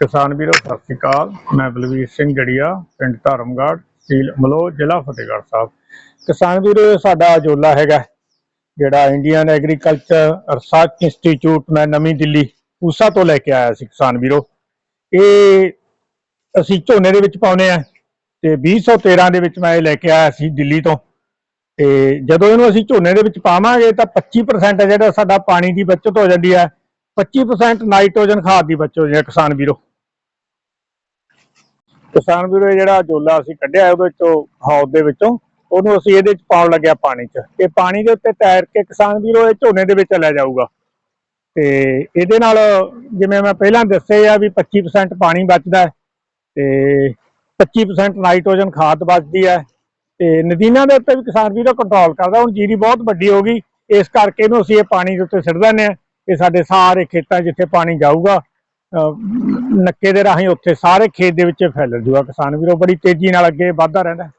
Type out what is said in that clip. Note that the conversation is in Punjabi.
ਕਿਸਾਨ ਵੀਰੋ, ਸਤਿ ਸ਼੍ਰੀ ਅਕਾਲ। ਮੈਂ ਬਲਵੀਰ ਸਿੰਘ ਜੜੀਆ, ਪਿੰਡ ਧਰਮਗੜ੍ਹ ਤਹਿਸੀਲ ਅਮਲੋਹ ਜ਼ਿਲ੍ਹਾ ਫਤਿਹਗੜ੍ਹ ਸਾਹਿਬ। ਕਿਸਾਨ ਵੀਰੋ ਸਾਡਾ ਅਜੋਲਾ ਹੈਗਾ, ਜਿਹੜਾ ਇੰਡੀਅਨ ਐਗਰੀਕਲਚਰ ਰਿਸਰਚ ਇੰਸਟੀਚਿਊਟ, ਮੈਂ ਨਵੀਂ ਦਿੱਲੀ, ਊਸਾ ਤੋਂ ਲੈ ਕੇ ਆਇਆ ਸੀ ਕਿਸਾਨ ਵੀਰੋ। ਇਹ ਅਸੀਂ ਝੋਨੇ ਦੇ ਵਿੱਚ ਪਾਉਨੇ ਆ ਤੇ 2013 ਦੇ ਵਿੱਚ ਮੈਂ ਇਹ ਲੈ ਕੇ ਆਇਆ ਸੀ ਦਿੱਲੀ ਤੋਂ। ਤੇ ਜਦੋਂ ਇਹਨੂੰ ਅਸੀਂ ਝੋਨੇ ਦੇ ਵਿੱਚ ਪਾਵਾਂਗੇ ਤਾਂ 25% ਜਿਹੜਾ ਸਾਡਾ ਪਾਣੀ ਦੀ ਬਚਤ ਹੋ ਜਾਂਦੀ ਹੈ। 25% ਨਾਈਟ੍ਰੋਜਨ ਖਾਦ ਦੀ ਬਚੋ ਜੇ, ਕਿਸਾਨ ਵੀਰੋ। ਕਿਸਾਨ ਵੀਰੋ, ਇਹ ਜਿਹੜਾ ਜੋਲਾ ਅਸੀਂ ਕੱਢਿਆ ਉਹਦੇ ਵਿੱਚੋਂ, ਹੌਦ ਦੇ ਵਿੱਚੋਂ, ਉਹਨੂੰ ਅਸੀਂ ਇਹਦੇ ਵਿੱਚ ਪਾਉਣ ਲੱਗਿਆ ਪਾਣੀ 'ਚ। ਇਹ ਪਾਣੀ ਦੇ ਉੱਤੇ ਤੈਰ ਕੇ ਕਿਸਾਨ ਵੀਰੋ, ਇਹ ਝੋਨੇ ਦੇ ਵਿੱਚ ਲੈ ਜਾਊਗਾ। ਤੇ ਇਹਦੇ ਨਾਲ ਜਿਵੇਂ ਮੈਂ ਪਹਿਲਾਂ ਦੱਸਿਆ ਆ ਵੀ 25% ਪਾਣੀ ਬਚਦਾ ਤੇ 25% ਨਾਈਟ੍ਰੋਜਨ ਖਾਦ ਬਚਦੀ ਹੈ। ਤੇ ਨਦੀਨਾਂ ਦੇ ਉੱਤੇ ਵੀ ਕਿਸਾਨ ਵੀਰੋ ਕੰਟਰੋਲ ਕਰਦਾ, ਹੁਣ ਜੀਰੀ ਬਹੁਤ ਵੱਡੀ ਹੋ ਗਈ, ਇਸ ਕਰਕੇ ਇਹਨੂੰ ਅਸੀਂ ਇਹ ਪਾਣੀ ਦੇ ਉੱਤੇ ਸਿੱਟ ਦਿੰਦੇ ਆ ਇਹ ਸਾਡੇ ਸਾਰੇ ਖੇਤਾਂ ਜਿੱਥੇ ਪਾਣੀ ਜਾਊਗਾ, ਅਹ, ਨੱਕੇ ਦੇ ਰਾਹੀਂ ਉੱਥੇ ਸਾਰੇ ਖੇਤ ਦੇ ਵਿੱਚ ਫੈਲ ਜੂਗਾ ਕਿਸਾਨ ਵੀਰੋ, ਬੜੀ ਤੇਜ਼ੀ ਨਾਲ ਅੱਗੇ ਵਧਦਾ ਰਹਿੰਦਾ।